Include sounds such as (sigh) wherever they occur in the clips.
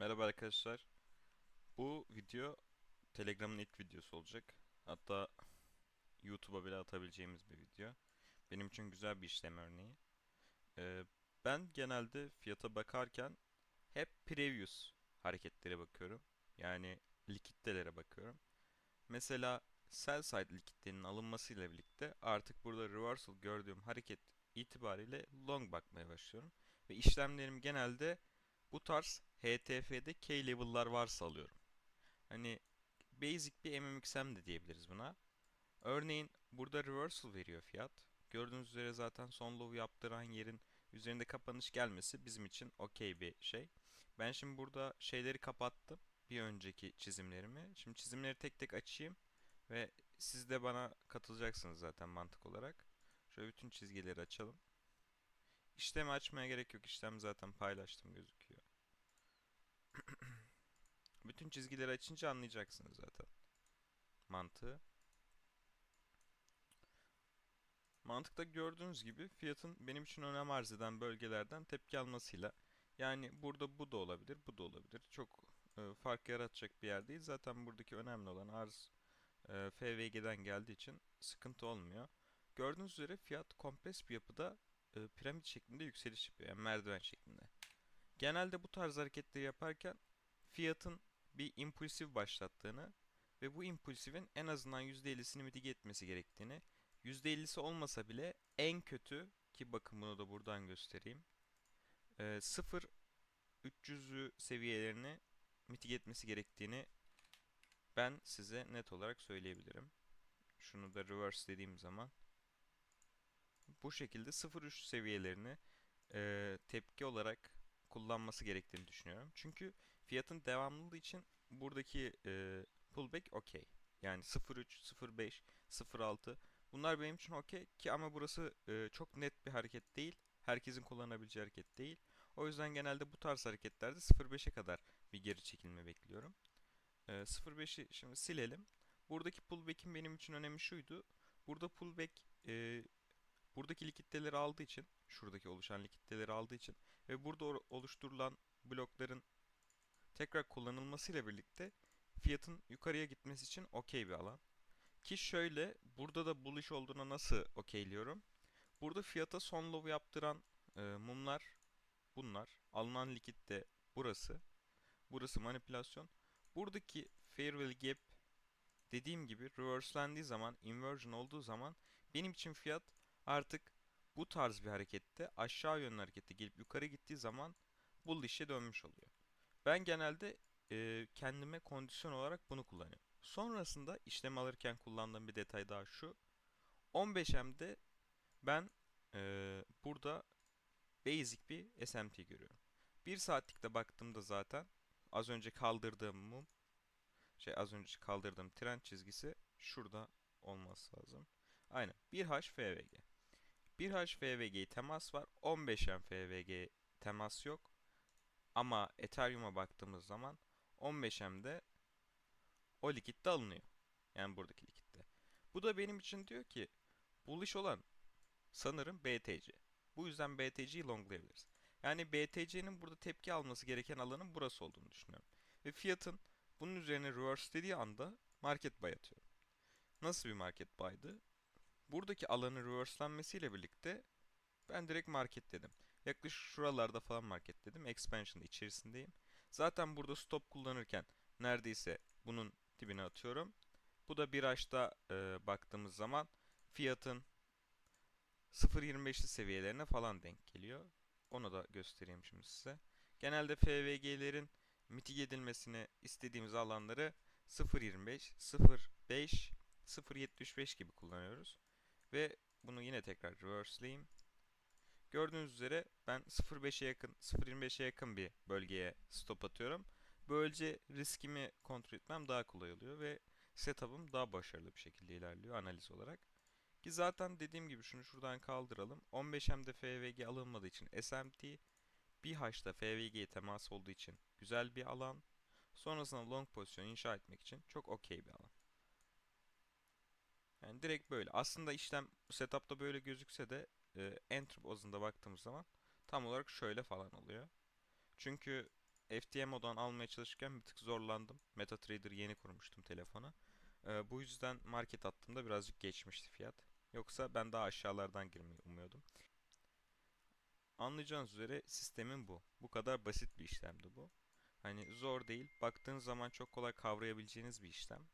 Merhaba arkadaşlar. Bu video Telegram'ın ilk videosu olacak. Hatta YouTube'a bile atabileceğimiz bir video. Benim için güzel bir işlem örneği. Ee, ben genelde fiyata bakarken hep previous hareketlere bakıyorum. Yani likiditelere bakıyorum. Mesela sell side likiditenin alınmasıyla birlikte artık burada reversal gördüğüm hareket itibariyle long bakmaya başlıyorum. Ve işlemlerim genelde bu tarz HTF'de K level'lar varsa alıyorum. Hani basic bir MMXM de diyebiliriz buna. Örneğin burada reversal veriyor fiyat. Gördüğünüz üzere zaten son low yaptıran yerin üzerinde kapanış gelmesi bizim için okey bir şey. Ben şimdi burada şeyleri kapattım. Bir önceki çizimlerimi. Şimdi çizimleri tek tek açayım. Ve siz de bana katılacaksınız zaten mantık olarak. Şöyle bütün çizgileri açalım. İşlemi açmaya gerek yok. İşlem zaten paylaştım gözüküyor. (clears throat) Bütün çizgileri açınca anlayacaksınız zaten. Mantığı. Mantıkta gördüğünüz gibi fiyatın benim için önem arz eden bölgelerden tepki almasıyla yani burada bu da olabilir, bu da olabilir. Çok e, fark yaratacak bir yer değil. Zaten buradaki önemli olan arz e, FVG'den geldiği için sıkıntı olmuyor. Gördüğünüz üzere fiyat kompleks bir yapıda e, piramit şeklinde yükseliş yapıyor. Yani merdiven şeklinde. Genelde bu tarz hareketleri yaparken fiyatın bir impulsif başlattığını ve bu impulsifin en azından %50'sini mitige etmesi gerektiğini, %50'si olmasa bile en kötü ki bakın bunu da buradan göstereyim. E, 0 300'lü seviyelerini mitige etmesi gerektiğini ben size net olarak söyleyebilirim. Şunu da reverse dediğim zaman bu şekilde 0.3 seviyelerini e, tepki olarak kullanması gerektiğini düşünüyorum. Çünkü fiyatın devamlılığı için buradaki e, pullback okey. Yani 0.3, 0.5, 0.6 bunlar benim için okey ki ama burası e, çok net bir hareket değil. Herkesin kullanabileceği hareket değil. O yüzden genelde bu tarz hareketlerde 0.5'e kadar bir geri çekilme bekliyorum. E, 0.5'i şimdi silelim. Buradaki pullback'in benim için önemi şuydu. Burada pullback e, buradaki likiditeleri aldığı için, şuradaki oluşan likiditeleri aldığı için ve burada oluşturulan blokların tekrar kullanılmasıyla birlikte fiyatın yukarıya gitmesi için okey bir alan. Ki şöyle burada da bullish olduğuna nasıl okeyliyorum? Burada fiyata son low yaptıran e, mumlar bunlar. Alınan likit de burası. Burası manipülasyon. Buradaki fair value gap dediğim gibi reverselendiği zaman, inversion olduğu zaman benim için fiyat artık bu tarz bir harekette aşağı yönlü harekette gelip yukarı gittiği zaman bullish'e dönmüş oluyor. Ben genelde e, kendime kondisyon olarak bunu kullanıyorum. Sonrasında işlem alırken kullandığım bir detay daha şu. 15M'de ben e, burada basic bir SMT görüyorum. 1 saatlikte baktığımda zaten az önce kaldırdığım mum şey az önce kaldırdığım trend çizgisi şurada olması lazım. Aynen. 1H FVG. 1H FVG temas var. 15M FVG temas yok. Ama Ethereum'a baktığımız zaman 15M'de o likitte alınıyor. Yani buradaki likitte. Bu da benim için diyor ki bullish olan sanırım BTC. Bu yüzden BTC'yi longlayabiliriz. Yani BTC'nin burada tepki alması gereken alanın burası olduğunu düşünüyorum. Ve fiyatın bunun üzerine reverse dediği anda market buy atıyorum. Nasıl bir market buy'dı? Buradaki alanın reverselenmesiyle birlikte ben direkt market dedim. Yaklaşık şuralarda falan market dedim. Expansion içerisindeyim. Zaten burada stop kullanırken neredeyse bunun dibine atıyorum. Bu da bir açta e, baktığımız zaman fiyatın 0.25'li seviyelerine falan denk geliyor. Onu da göstereyim şimdi size. Genelde FVG'lerin mitige edilmesini istediğimiz alanları 0.25, 0.5, 0.75 gibi kullanıyoruz. Ve bunu yine tekrar reverseleyeyim. Gördüğünüz üzere ben 0.5'e yakın, 0.25'e yakın bir bölgeye stop atıyorum. Böylece riskimi kontrol etmem daha kolay oluyor ve setup'ım daha başarılı bir şekilde ilerliyor analiz olarak. Ki zaten dediğim gibi şunu şuradan kaldıralım. 15M'de FVG alınmadığı için SMT, bir H'da FVG temas olduğu için güzel bir alan. Sonrasında long pozisyon inşa etmek için çok okey bir alan. Yani direkt böyle. Aslında işlem setup'ta böyle gözükse de e, enter bazında baktığımız zaman tam olarak şöyle falan oluyor. Çünkü FTMO'dan almaya çalışırken bir tık zorlandım. MetaTrader yeni kurmuştum telefona. Ee, bu yüzden market attığımda birazcık geçmişti fiyat. Yoksa ben daha aşağılardan girmeyi umuyordum. Anlayacağınız üzere sistemin bu. Bu kadar basit bir işlemdi bu. Hani zor değil. Baktığınız zaman çok kolay kavrayabileceğiniz bir işlem.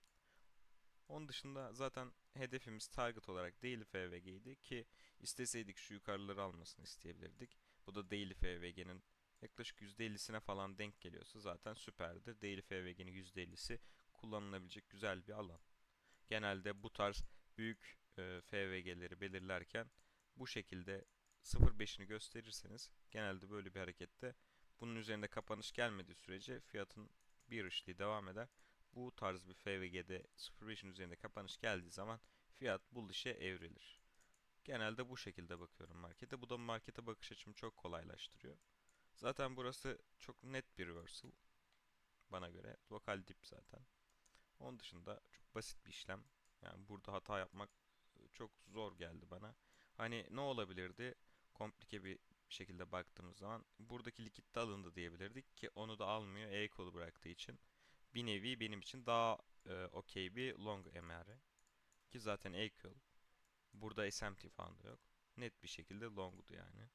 Onun dışında zaten hedefimiz target olarak daily FVG'ydi ki isteseydik şu yukarıları almasını isteyebilirdik. Bu da daily FVG'nin yaklaşık %50'sine falan denk geliyorsa zaten süperdir. Daily FVG'nin %50'si kullanılabilecek güzel bir alan. Genelde bu tarz büyük e, FVG'leri belirlerken bu şekilde 0.5'ini gösterirseniz genelde böyle bir harekette bunun üzerinde kapanış gelmediği sürece fiyatın bir işliği devam eder. Bu tarz bir FVG'de 0.5'in üzerinde kapanış geldiği zaman fiyat bullish'e evrilir. Genelde bu şekilde bakıyorum markete. Bu da markete bakış açımı çok kolaylaştırıyor. Zaten burası çok net bir reversal. Bana göre lokal dip zaten. Onun dışında çok basit bir işlem. Yani burada hata yapmak e, çok zor geldi bana. Hani ne olabilirdi? Komplike bir şekilde baktığımız zaman buradaki likit de alındı diyebilirdik ki onu da almıyor E kolu bıraktığı için. Bir nevi benim için daha e, okey bir long MR. Ki zaten kol. Burada SMT falan da yok. Net bir şekilde long'du yani.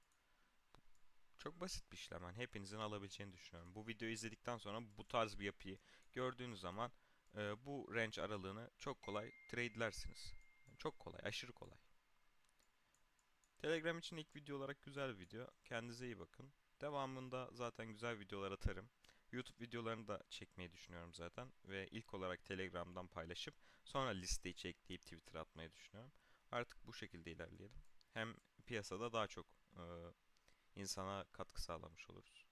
Çok basit bir işlem. Yani hepinizin alabileceğini düşünüyorum. Bu videoyu izledikten sonra bu tarz bir yapıyı gördüğünüz zaman e, bu range aralığını çok kolay trade'lersiniz. Yani çok kolay, aşırı kolay. Telegram için ilk video olarak güzel bir video. Kendinize iyi bakın. Devamında zaten güzel videolar atarım. YouTube videolarını da çekmeyi düşünüyorum zaten. Ve ilk olarak Telegram'dan paylaşıp sonra listeyi ekleyip Twitter atmayı düşünüyorum. Artık bu şekilde ilerleyelim. Hem piyasada daha çok e, insana katkı sağlamış oluruz.